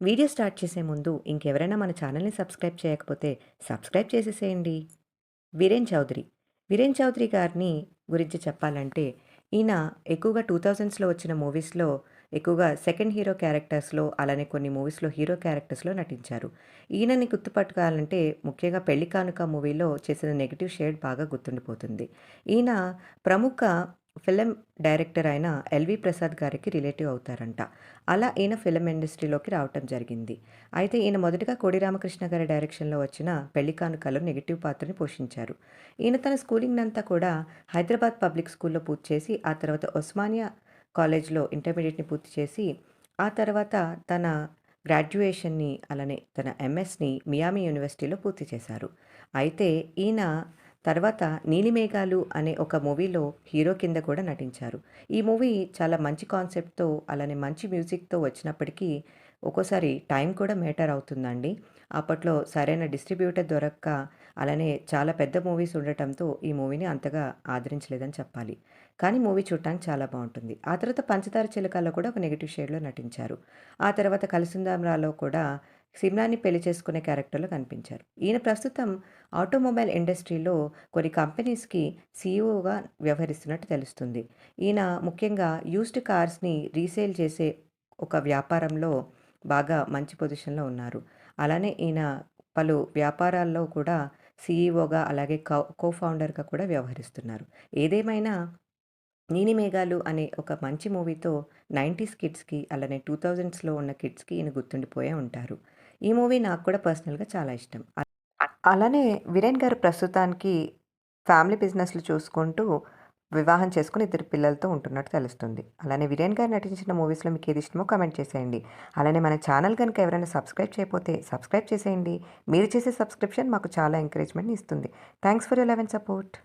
Video start చేసే ముందు ఇంకెవరైనా మన ఛానల్‌ని సబ్స్క్రైబ్ చేయకపోతే సబ్స్క్రైబ్ చేసేసేయండి. వీరేన్ చౌదరి. వీరేన్ చౌదరి గారిని గురించి చెప్పాలంటే ఈయన ఎక్కువగా 2000స్‌లో వచ్చిన మూవీస్‌లో ఎక్కువగా సెకండ్ హీరో క్యారెక్టర్స్‌లో అలానే కొన్ని మూవీస్‌లో హీరో క్యారెక్టర్స్‌లో నటించారు. ఈయనని గుర్తుపట్టుకోవాలంటే ముఖ్యంగా 'పెళ్ళి కానుక' మూవీలో చేసిన నెగిటివ్ షేడ్ బాగా గుర్తుండిపోతుంది. ఈయన ప్రముఖ ఫిలిం డైరెక్టర్ అయిన 'ఎల్‌వి ప్రసాద్' గారికి రిలేటివ్ అవుతారంట. అలా ఈయన ఫిలిం ఇండస్ట్రీలోకి రావటం జరిగింది. అయితే ఈయన మొదటగా కోడి రామకృష్ణ గారి డైరెక్షన్‌లో వచ్చిన 'పెళ్ళి కానుక'లో నెగిటివ్ పాత్రని పోషించారు. ఈయన తన స్కూలింగ్‌నంతా కూడా హైదరాబాద్ పబ్లిక్ స్కూల్‌లో పూర్తి చేసి ఆ తర్వాత ఉస్మానియా కాలేజ్‌లో ఇంటర్మీడియట్ని పూర్తి చేసి ఆ తర్వాత తన గ్రాడ్యుయేషన్‌ని అలానే తన ఎంఎస్‌ని మియామి యూనివర్సిటీలో పూర్తి చేశారు. అయితే ఈయన తర్వాత 'నీలిమేఘాలు' అనే ఒక మూవీలో హీరో కింద కూడా నటించారు. ఈ మూవీ చాలా మంచి కాన్సెప్ట్‌తో అలానే మంచి మ్యూజిక్‌తో వచ్చినప్పటికీ ఒక్కోసారి టైం కూడా మేటర్ అవుతుందండి. అప్పట్లో సరైన డిస్ట్రిబ్యూటర్ దొరక్క అలానే చాలా పెద్ద మూవీస్ ఉండటంతో ఈ మూవీని అంతగా ఆదరించలేదని చెప్పాలి. కానీ మూవీ చూడటానికి చాలా బాగుంటుంది ఆ తర్వాత 'పంచదార చిలక'లో కూడా ఒక నెగెటివ్ షేడ్‌లో నటించారు. ఆ తర్వాత కలిసిందామరాలో కూడా సిమ్లాని పెళ్ళి చేసుకునే క్యారెక్టర్‌లో కనిపించారు. ఈయన ప్రస్తుతం ఆటోమొబైల్ ఇండస్ట్రీలో కొన్ని కంపెనీస్‌కి సీఈఓగా వ్యవహరిస్తున్నట్టు తెలుస్తుంది. ఈయన ముఖ్యంగా యూస్డ్ కార్స్‌ని రీసేల్ చేసే ఒక వ్యాపారంలో బాగా మంచి పొజిషన్‌లో ఉన్నారు. అలానే ఈయన పలు వ్యాపారాల్లో కూడా సీఈఓగా అలాగే కౌ కో ఫౌండర్‌గా కూడా వ్యవహరిస్తున్నారు. ఏదేమైనా నీని మేఘాలు అనే ఒక మంచి మూవీతో 90స్ కిడ్స్‌కి అలానే 2000స్‌లో ఉన్న కిడ్స్‌కి ఈయన గుర్తుండిపోయే ఉంటారు. ఈ మూవీ నాకు కూడా పర్సనల్‌గా చాలా ఇష్టం. అలానే వీరేన్ గారు ప్రస్తుతానికి ఫ్యామిలీ బిజినెస్‌లు చూసుకుంటూ వివాహం చేసుకుని ఇద్దరు పిల్లలతో ఉంటున్నట్టు తెలుస్తుంది. అలానే వీరేన్ గారు నటించిన మూవీస్‌లో మీకు ఏది ఇష్టమో కామెంట్ చేసేయండి. అలానే మన ఛానల్ కనుక ఎవరైనా సబ్స్క్రైబ్ చేయకపోతే సబ్స్క్రైబ్ చేసేయండి. మీరు చేసే సబ్స్క్రిప్షన్ మాకు చాలా ఎంకరేజ్‌మెంట్‌ని ఇస్తుంది. Thanks for you eleven support.